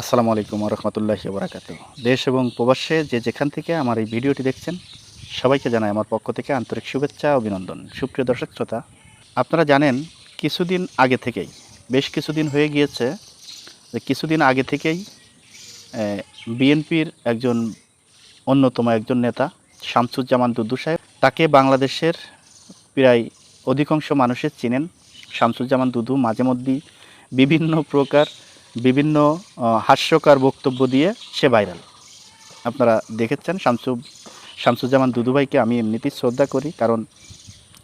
আসসালামু আলাইকুম রহমতুল্লাহি বরাকাত দেশ এবং প্রবাসে যে যেখান থেকে আমার এই ভিডিওটি দেখছেন, সবাইকে জানাই আমার পক্ষ থেকে আন্তরিক শুভেচ্ছা অভিনন্দন। সুপ্রিয় দর্শক শ্রোতা, আপনারা জানেন, কিছুদিন আগে থেকেই, বেশ কিছুদিন হয়ে গিয়েছে যে কিছুদিন আগে থেকেই বিএনপির একজন অন্যতম একজন নেতা, শামসুজ্জামান দুদ্দু সাহেব, তাকে বাংলাদেশের প্রায় অধিকাংশ মানুষের চিনেন। শামসুজ্জামান দুদু মাঝে মধ্যেই বিভিন্ন প্রকার বিভিন্ন হাস্যকর বক্তব্য দিয়ে সে ভাইরাল আপনারা দেখেছেন শামসু শামসুজ্জামান দুদুভাইকে আমি এমনিতেই শ্রদ্ধা করি, কারণ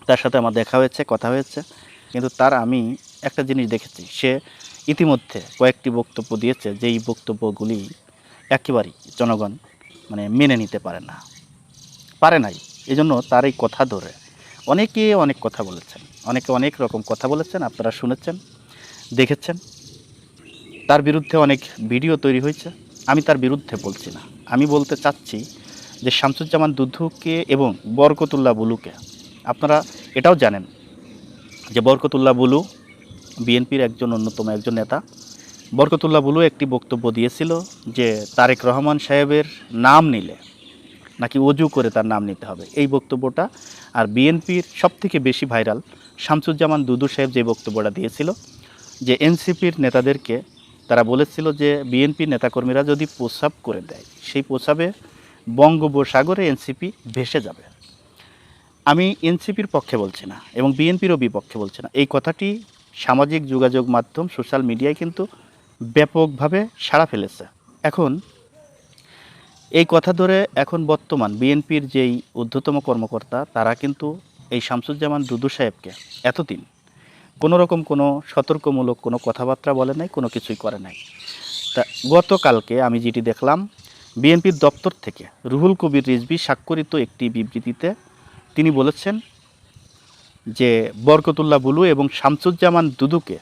তার সাথে আমার দেখা হয়েছে, কথা হয়েছে। কিন্তু তার আমি একটা জিনিস দেখেছি, সে ইতিমধ্যে কয়েকটি বক্তব্য দিয়েছে যেই বক্তব্যগুলি একেবারেই জনগণ মানে মেনে নিতে পারে না, পারে নাই। এই জন্য তার এই কথা ধরে অনেকে অনেক কথা বলেছেন, অনেকে অনেক রকম কথা বলেছেন, আপনারা শুনেছেন, দেখেছেন। তার বিরুদ্ধে অনেক ভিডিও তৈরি হয়েছে। আমি তার বিরুদ্ধে বলছি না। আমি বলতে চাচ্ছি যে শামসুজ্জামান দুধুকে এবং বরকতুল্লাহ বুলুকে, আপনারা এটাও জানেন যে বরকতুল্লাহ বুলু বিএনপির একজন অন্যতম একজন নেতা। বরকতুল্লাহ বুলু একটি বক্তব্য দিয়েছিল যে তারেক রহমান সাহেবের নাম নিলে নাকি অজু করে তার নাম নিতে হবে। এই বক্তব্যটা আর বিএনপির সবথেকে বেশি ভাইরাল শামসুজ্জামান দুদু সাহেব যে বক্তব্যটা দিয়েছিল যে এনসিপির নেতাদেরকে তারা বলেছিল যে বিএনপি নেতাকর্মীরা যদি প্রস্রাব করে দেয়, সেই প্রস্রাবে বঙ্গোপসাগরে এনসিপি ভেসে যাবে। আমি এনসিপির পক্ষে বলছি না এবং বিএনপিরও বিপক্ষে বলছি না। এই কথাটি সামাজিক যোগাযোগ মাধ্যম, সোশ্যাল মিডিয়ায় কিন্তু ব্যাপকভাবে সাড়া ফেলেছে। এখন এই কথা ধরে এখন বর্তমান বিএনপির যেই ঊর্ধ্বতম কর্মকর্তা, তারা কিন্তু এই শামসুজ্জামান দুদু সাহেবকে এতদিন কোনো রকম কোনো সতর্কমূলক কোনো কথাবার্তা বলে নাই, কোনো কিছুই করে নাই। তা গতকালকে আমি যেটি দেখলাম, বিএনপির দপ্তর থেকে রুহুল কবির রিজভি স্বাক্ষরিত একটি বিবৃতিতে তিনি বলেছেন যে, বরকতুল্লাহ বুলু এবং শামসুজ্জামান দুদুকে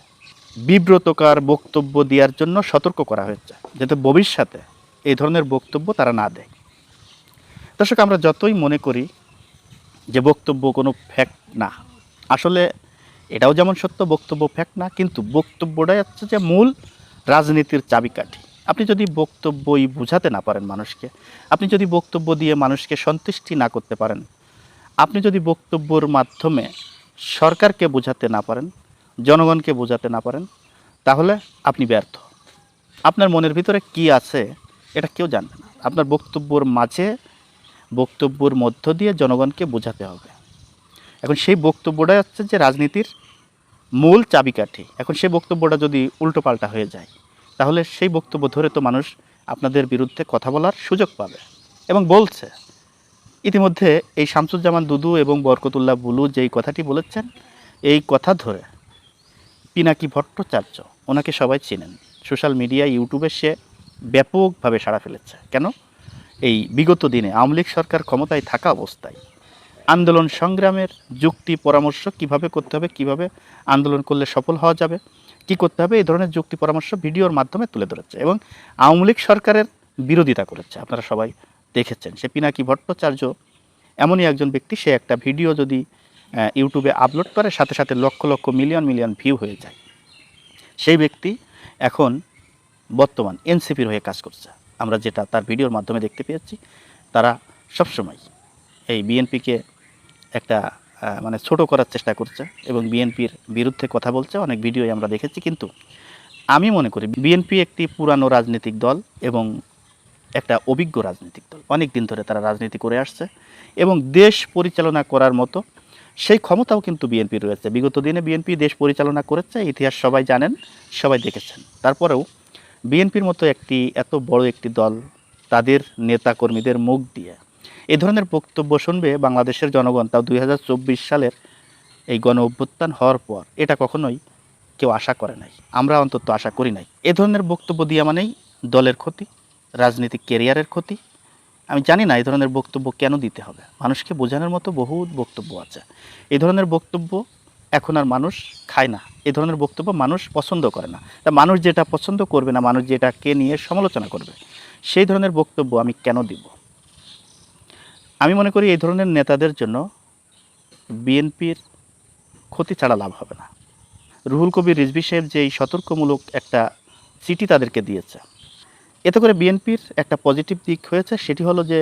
বিব্রতকার বক্তব্য দেওয়ার জন্য সতর্ক করা হয়েছে, যাতে ভবিষ্যতে এই ধরনের বক্তব্য তারা না দেয়। দর্শক, আমরা যতই মনে করি যে বক্তব্য কোনো ফ্যাক্ট না, আসলে এটাও যেমন সত্য, বক্তব্য ফ্যাক না, কিন্তু বক্তব্যটাই হচ্ছে যে মূল রাজনীতির চাবিকাঠি। আপনি যদি বক্তব্যই বুঝাতে না পারেন মানুষকে, আপনি যদি বক্তব্য দিয়ে মানুষকে সন্তুষ্টি না করতে পারেন, আপনি যদি বক্তব্যর মাধ্যমে সরকারকে বোঝাতে না পারেন, জনগণকে বোঝাতে না পারেন, তাহলে আপনি ব্যর্থ। আপনার মনের ভিতরে কি আছে, এটা কেউ জানবে না। আপনার বক্তব্যর মাঝে, বক্তব্যর মধ্য দিয়ে জনগণকে বোঝাতে হবে। এখন সেই বক্তব্যটা হচ্ছে যে রাজনীতির মূল চাবিকাঠি। এখন সেই বক্তব্যটা যদি উল্টোপাল্টা হয়ে যায়, তাহলে সেই বক্তব্য ধরে তো মানুষ আপনাদের বিরুদ্ধে কথা বলার সুযোগ পাবে এবং বলছে। ইতিমধ্যে এই শামসুজ্জামান দুদু এবং বরকতুল্লাহ বুলু যেই কথাটি বলেছেন, এই কথা ধরে পিনাকি ভট্টাচার্য, ওনাকে সবাই চেনেন। সোশ্যাল মিডিয়া, ইউটিউবে সে ব্যাপকভাবে সাড়া ফেলেছে। কেন? এই বিগত দিনে আওয়ামী লীগ সরকার ক্ষমতায় থাকা অবস্থায় আন্দোলন সংগ্রামের যুক্তি পরামর্শ কীভাবে করতে হবে, কীভাবে আন্দোলন করলে সফল হওয়া যাবে, কি করতে হবে, এই ধরনের যুক্তি পরামর্শ ভিডিওর মাধ্যমে তুলে ধরেছে এবং আওয়ামী লীগ সরকারের বিরোধিতা করেছে। আপনারা সবাই দেখেছেন সে পিনাকি ভট্টাচার্য এমনই একজন ব্যক্তি, সে একটা ভিডিও যদি ইউটিউবে আপলোড করে, সাথে সাথে lakh lakh million million view হয়ে যায়। সেই ব্যক্তি এখন বর্তমান এনসিপির হয়ে কাজ করছে। আমরা যেটা তার ভিডিওর মাধ্যমে দেখতে পেয়েছি, তারা সবসময় এই বিএনপিকে একটা মানে ছোট করার চেষ্টা করছে এবং বিএনপির বিরুদ্ধে কথা বলছে। অনেক ভিডিওই আমরা দেখেছি, কিন্তু আমি মনে করি বিএনপি একটি পুরানো রাজনৈতিক দল এবং একটা অভিজ্ঞ রাজনৈতিক দল। অনেক দিন ধরে তারা রাজনীতি করে আসছে এবং দেশ পরিচালনা করার মতো সেই ক্ষমতাও কিন্তু বিএনপি রয়েছে। বিগত দিনে বিএনপি দেশ পরিচালনা করেছে, ইতিহাস সবাই জানেন, সবাই দেখেছেন। তারপরেও বিএনপির মতো একটি, এত বড় একটি দল তাদের নেতাকর্মীদের মুখ দিয়ে এই ধরনের বক্তব্য শুনবে বাংলাদেশের জনগণ, তাও দুই হাজার চব্বিশ সালের এই গণ অভ্যুত্থান হওয়ার পর। এটা কখনোই কেউ আশা করে নাই। আমরা অন্তত আশা করি নাই। এ ধরনের বক্তব্য দিয়া মানেই দলের ক্ষতি, রাজনৈতিক কেরিয়ারের ক্ষতি। আমি জানি না এই ধরনের বক্তব্য কেন দিতে হবে। মানুষকে বোঝানোর মতো বহু বক্তব্য আছে। এই ধরনের বক্তব্য এখন আর মানুষ খায় না। এ ধরনের বক্তব্য মানুষ পছন্দ করে না। তা মানুষ যেটা পছন্দ করবে না, মানুষ যেটাকে নিয়ে সমালোচনা করবে, সেই ধরনের বক্তব্য আমি কেন দিব? আমি মনে করি এই ধরনের নেতাদের জন্য বিএনপির ক্ষতি ছাড়া লাভ হবে না। রুহুল কবির রিজভি সাহেব যে এই সতর্কমূলক একটা চিঠি তাদেরকে দিয়েছে, এতে করে বিএনপির একটা পজিটিভ দিক হয়েছে, সেটি হলো যে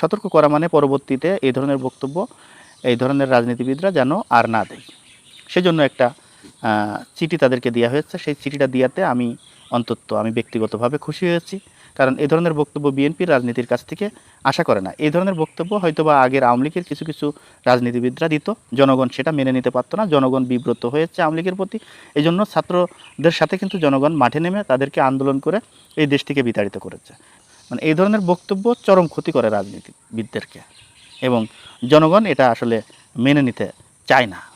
সতর্ক করা মানে পরবর্তীতে এই ধরনের বক্তব্য, এই ধরনের রাজনীতিবিদরা যেন আর না দেয়। সেজন্য একটা চিঠি তাদেরকে দেওয়া হয়েছে। সেই চিঠিটা দিয়াতে আমি অন্তত আমি ব্যক্তিগতভাবে খুশি হয়েছি। কারণ এই ধরনের বক্তব্য বিএনপির রাজনীতির কাছ থেকে আশা করে না। এই ধরনের বক্তব্য হয়তোবা আগের আওয়ামী লীগের কিছু কিছু রাজনীতিবিদরা দিত। জনগণ সেটা মেনে নিতে পারতো না। জনগণ বিব্রত হয়েছে আওয়ামী লীগের প্রতি। এই জন্য ছাত্রদের সাথে কিন্তু জনগণ মাঠে নেমে তাদেরকে আন্দোলন করে এই দেশ থেকে বিতাড়িত করেছে। মানে এই ধরনের বক্তব্য চরম ক্ষতি করে রাজনীতিবিদদেরকে। এবং জনগণ এটা আসলে মেনে নিতে চায় না।